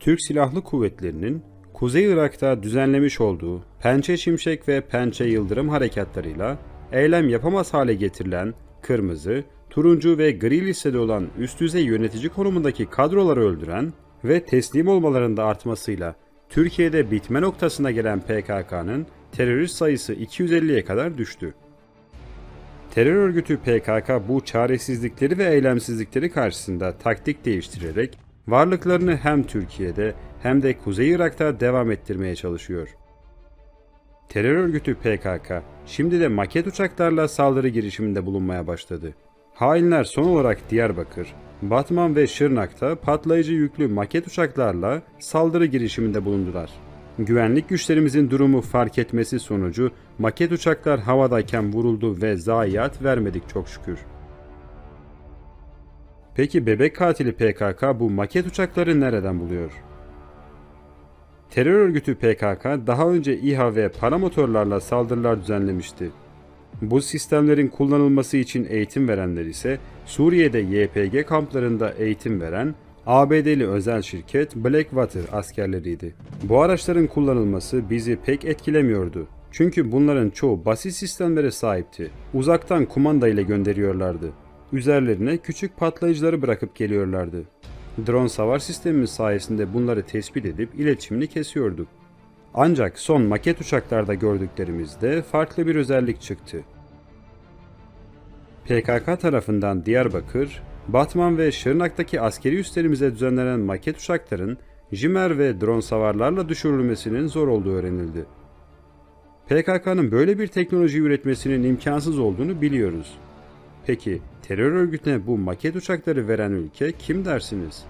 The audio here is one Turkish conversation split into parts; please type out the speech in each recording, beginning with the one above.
Türk Silahlı Kuvvetleri'nin Kuzey Irak'ta düzenlemiş olduğu Pençe Şimşek ve Pençe Yıldırım harekatlarıyla eylem yapamaz hale getirilen kırmızı, turuncu ve gri listede olan üst düzey yönetici konumundaki kadroları öldüren ve teslim olmalarında artmasıyla Türkiye'de bitme noktasına gelen PKK'nın terörist sayısı 250'ye kadar düştü. Terör örgütü PKK bu çaresizlikleri ve eylemsizlikleri karşısında taktik değiştirerek varlıklarını hem Türkiye'de hem de Kuzey Irak'ta devam ettirmeye çalışıyor. Terör örgütü PKK şimdi de maket uçaklarla saldırı girişiminde bulunmaya başladı. Hainler son olarak Diyarbakır, Batman ve Şırnak'ta patlayıcı yüklü maket uçaklarla saldırı girişiminde bulundular. Güvenlik güçlerimizin durumu fark etmesi sonucu maket uçaklar havadayken vuruldu ve zayiat vermedik çok şükür. Peki bebek katili PKK bu maket uçakları nereden buluyor? Terör örgütü PKK daha önce İHA ve paramotorlarla saldırılar düzenlemişti. Bu sistemlerin kullanılması için eğitim verenler ise Suriye'de YPG kamplarında eğitim veren ABD'li özel şirket Blackwater askerleriydi. Bu araçların kullanılması bizi pek etkilemiyordu. Çünkü bunların çoğu basit sistemlere sahipti. Uzaktan kumanda ile gönderiyorlardı. Üzerlerine küçük patlayıcıları bırakıp geliyorlardı. Drone savar sistemimiz sayesinde bunları tespit edip iletişimini kesiyorduk. Ancak son maket uçaklarda gördüklerimizde farklı bir özellik çıktı. PKK tarafından Diyarbakır, Batman ve Şırnak'taki askeri üslerimize düzenlenen maket uçakların jimer ve drone savarlarla düşürülmesinin zor olduğu öğrenildi. PKK'nın böyle bir teknoloji üretmesinin imkansız olduğunu biliyoruz. Peki terör örgütüne bu maket uçakları veren ülke kim dersiniz?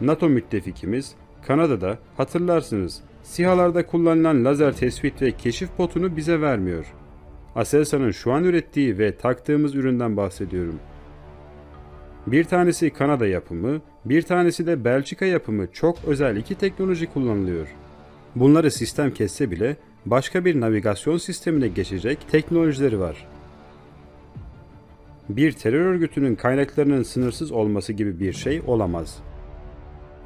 NATO müttefikimiz Kanada'da hatırlarsınız SİHA'larda kullanılan lazer tespit ve keşif potunu bize vermiyor. Aselsan'ın şu an ürettiği ve taktığımız üründen bahsediyorum. Bir tanesi Kanada yapımı, bir tanesi de Belçika yapımı çok özel iki teknoloji kullanılıyor. Bunları sistem kesse bile başka bir navigasyon sistemine geçecek teknolojileri var. Bir terör örgütünün kaynaklarının sınırsız olması gibi bir şey olamaz.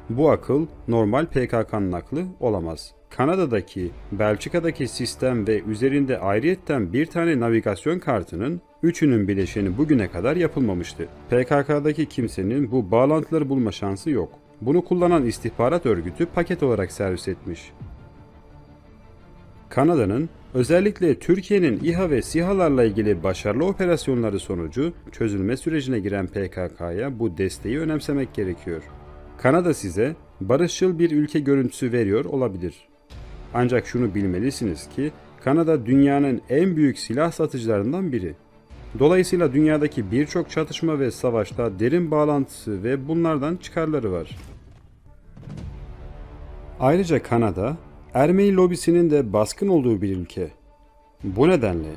Bu akıl normal PKK'nın aklı olamaz. Kanada'daki, Belçika'daki sistem ve üzerinde ayrıyetten bir tane navigasyon kartının üçünün bileşeni bugüne kadar yapılmamıştı. PKK'daki kimsenin bu bağlantıları bulma şansı yok. Bunu kullanan istihbarat örgütü paket olarak servis etmiş. Kanada'nın özellikle Türkiye'nin İHA ve SİHA'larla ilgili başarılı operasyonları sonucu çözülme sürecine giren PKK'ya bu desteği önemsemek gerekiyor. Kanada size barışçıl bir ülke görüntüsü veriyor olabilir. Ancak şunu bilmelisiniz ki Kanada dünyanın en büyük silah satıcılarından biri. Dolayısıyla dünyadaki birçok çatışma ve savaşta derin bağlantısı ve bunlardan çıkarları var. Ayrıca Kanada, Ermeni lobisinin de baskın olduğu bir ülke. Bu nedenle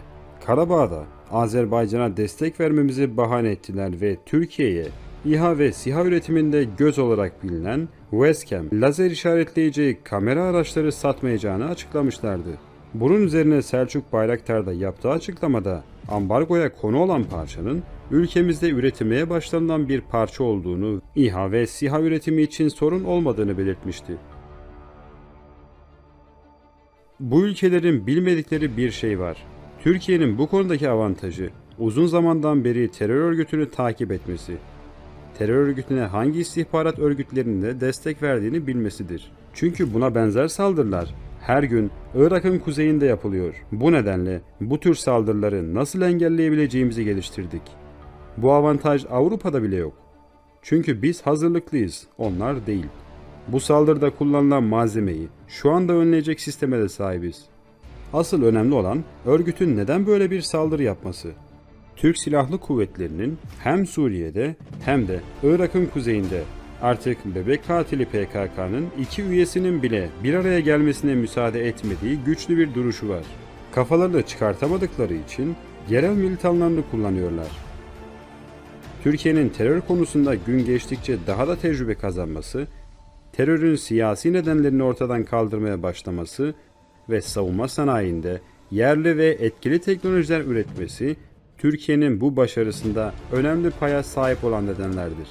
Karabağ'da Azerbaycan'a destek vermemizi bahane ettiler ve Türkiye'ye İHA ve SİHA üretiminde göz olarak bilinen Westcam lazer işaretleyici kamera araçları satmayacağını açıklamışlardı. Bunun üzerine Selçuk Bayraktar da yaptığı açıklamada ambargoya konu olan parçanın ülkemizde üretilmeye başlanılan bir parça olduğunu, İHA ve SİHA üretimi için sorun olmadığını belirtmişti. Bu ülkelerin bilmedikleri bir şey var. Türkiye'nin bu konudaki avantajı uzun zamandan beri terör örgütünü takip etmesi. Terör örgütüne hangi istihbarat örgütlerinde destek verdiğini bilmesidir. Çünkü buna benzer saldırılar her gün Irak'ın kuzeyinde yapılıyor. Bu nedenle bu tür saldırıları nasıl engelleyebileceğimizi geliştirdik. Bu avantaj Avrupa'da bile yok. Çünkü biz hazırlıklıyız, onlar değil. Bu saldırıda kullanılan malzemeyi şu anda önleyecek sisteme de sahibiz. Asıl önemli olan örgütün neden böyle bir saldırı yapması. Türk Silahlı Kuvvetleri'nin hem Suriye'de hem de Irak'ın kuzeyinde artık bebek katili PKK'nın iki üyesinin bile bir araya gelmesine müsaade etmediği güçlü bir duruşu var. Kafalarını çıkartamadıkları için yerel militanlarını kullanıyorlar. Türkiye'nin terör konusunda gün geçtikçe daha da tecrübe kazanması, terörün siyasi nedenlerini ortadan kaldırmaya başlaması ve savunma sanayinde yerli ve etkili teknolojiler üretmesi Türkiye'nin bu başarısında önemli paya sahip olan nedenlerdir.